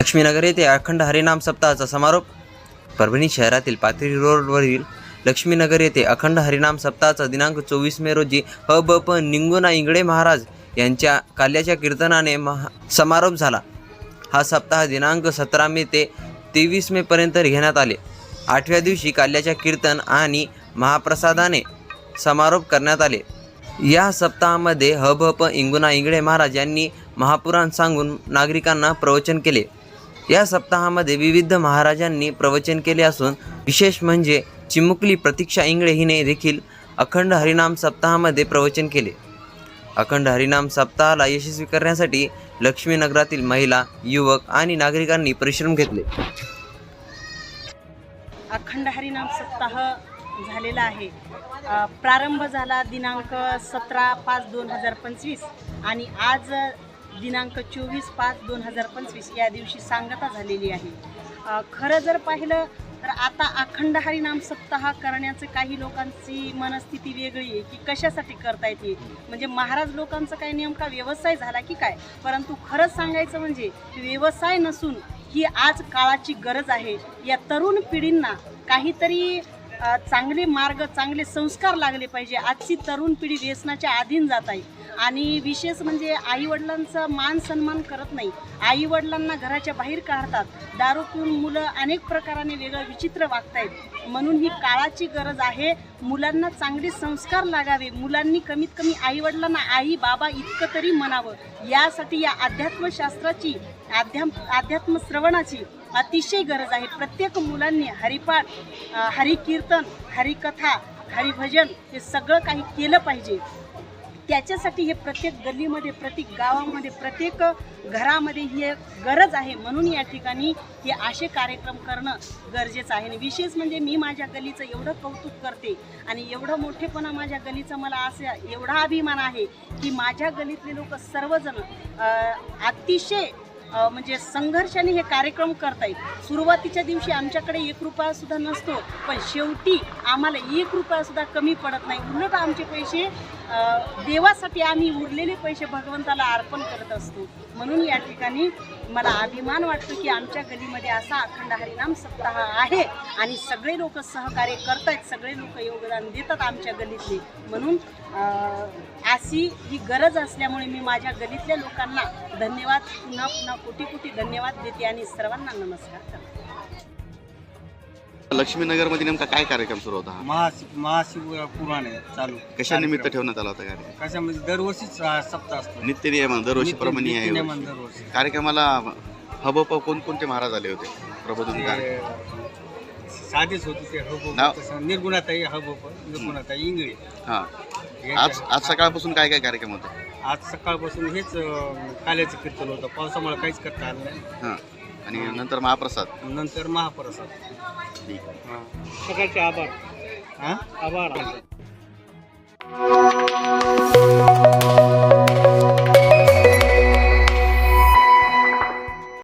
लक्ष्मीनगर येथे अखंड हरिनाम सप्ताहाचा समारोप. परभणी शहरातील पाथरी रोडवरील लक्ष्मीनगर येथे अखंड हरिनाम सप्ताहाचा दिनांक चोवीस मे रोजी ह ब प निंगुना इंगळे महाराज यांच्या काल्याच्या कीर्तनाने महा समारोप झाला. हा सप्ताह दिनांक सतरा मे ते तेवीस मे पर्यंत घेण्यात आले. आठव्या दिवशी काल्याच्या कीर्तन आणि महाप्रसादाने समारोप करण्यात आले. या सप्ताहामध्ये ह भ प इंगुना इंगळे महाराज यांनी महापुराण सांगून नागरिकांना प्रवचन केले. या सप्ताहामध्ये विविध महाराजांनी प्रवचन केले असून विशेष म्हणजे चिमुकली प्रतीक्षा इंगळे हिने देखील अखंड हरिनाम सप्ताहामध्ये प्रवचन केले. अखंड हरिनाम सप्ताहाला यशस्वी करण्यासाठी लक्ष्मीनगरातील महिला युवक आणि नागरिकांनी परिश्रम घेतले. अखंड हरिनाम सप्ताह झालेला आहे. प्रारंभ झाला दिनांक सतरा पाच दोन हजार पंचवीस आणि आज दिनांक चोवीस पाच दोन हजार पंचवीस या दिवशी सांगता झालेली आहे. खरं जर पाहिलं तर आता अखंड हरिनाम सप्ताह करण्याचं काही लोकांची मनस्थिती वेगळी आहे की कशासाठी करता येते म्हणजे महाराज लोकांचा काही नेमका व्यवसाय झाला की काय? परंतु खरंच सांगायचं म्हणजे व्यवसाय नसून ही आज काळाची गरज आहे. या तरुण पिढींना काहीतरी चांगले मार्ग चांगले संस्कार लागले पाहिजे. आजची तरुण पिढी व्यसनाच्या अधीन जात आहे. आणि विशेष म्हणजे आईवडिलांचा मान सन्मान करत नाही. आईवडिलांना घराच्या बाहेर काढतात. दारू पिऊन मुलं अनेक प्रकाराने वेगळं विचित्र वागतायत. म्हणून ही काळाची गरज आहे. मुलांना चांगले संस्कार लागावे. मुलांनी कमीत कमी आईवडिलांना आई बाबा इतकं तरी म्हणावं. यासाठी या अध्यात्मशास्त्राची अध्या अध्यात्म श्रवणाची अतिशय गरज आहे. प्रत्येक मुलांनी हरिपाठ हरिकीर्तन हरिकथा हरिभजन हे सगळं काही केलं पाहिजे. त्याच्यासाठी हे प्रत्येक गल्लीमध्ये प्रत्येक गावामध्ये प्रत्येक घरामध्ये ही एक गरज आहे. म्हणून या ठिकाणी हे असे कार्यक्रम करणं गरजेचं आहे. आणि विशेष म्हणजे मी माझ्या गलीचं एवढं कौतुक करते आणि एवढं मोठेपणा माझ्या गलीचं मला असं एवढा अभिमान आहे की माझ्या गलीतले लोक सर्वजण अतिशय म्हणजे संघर्षाने हे कार्यक्रम करतायत. सुरुवातीच्या दिवशी आमच्याकडे एक रुपया सुद्धा नसतो पण शेवटी आम्हाला एक रुपया सुद्धा कमी पडत नाही. उलट आमचे पैसे देवासाठी आम्ही उरलेले पैसे भगवंताला अर्पण करत असतो. म्हणून या ठिकाणी मला अभिमान वाटतो की आमच्या गलीमध्ये असा अखंड हरिनाम सप्ताह आहे आणि सगळे लोक सहकार्य करत आहेत सगळे लोक योगदान देतात आमच्या गलीतले. म्हणून अशी ही गरज असल्यामुळे मी माझ्या गलीतल्या लोकांना धन्यवाद पुन्हा पुन्हा कोटी कोटी धन्यवाद देते आणि सर्वांना नमस्कार करते. लक्ष्मीनगरमध्ये नेमका काय कार्यक्रम सुरू होता? हा महाशिव महाशिव पुराण आहे चालू. कशा निमित्त कार्यक्रम. ठेवण्यात आला होता कार्यक्रम कशामध्ये? दरवर्षीच हा सप्ताह असतो. नित्य नियमन दरवर्षी प्रमाणे आहे. दरवर्षी. कार्यक्रमाला हबप कोणकोणते महाराज आले होते? प्रबोधन कार्य. ते साधेच होते ते? निर्गुणाताई हब निर्गुणाताई इंगळे. हा. आज आज सकाळपासून काय काय कार्यक्रम होता? आज सकाळपासून हेच अं, काल्याचं कीर्तन होतं. पावसामुळे काहीच करता आलं नाही. हा. आणि नंतर महाप्रसाद. नंतर महाप्रसाद. ठीक. सकाळचे आभार. हा? आभार.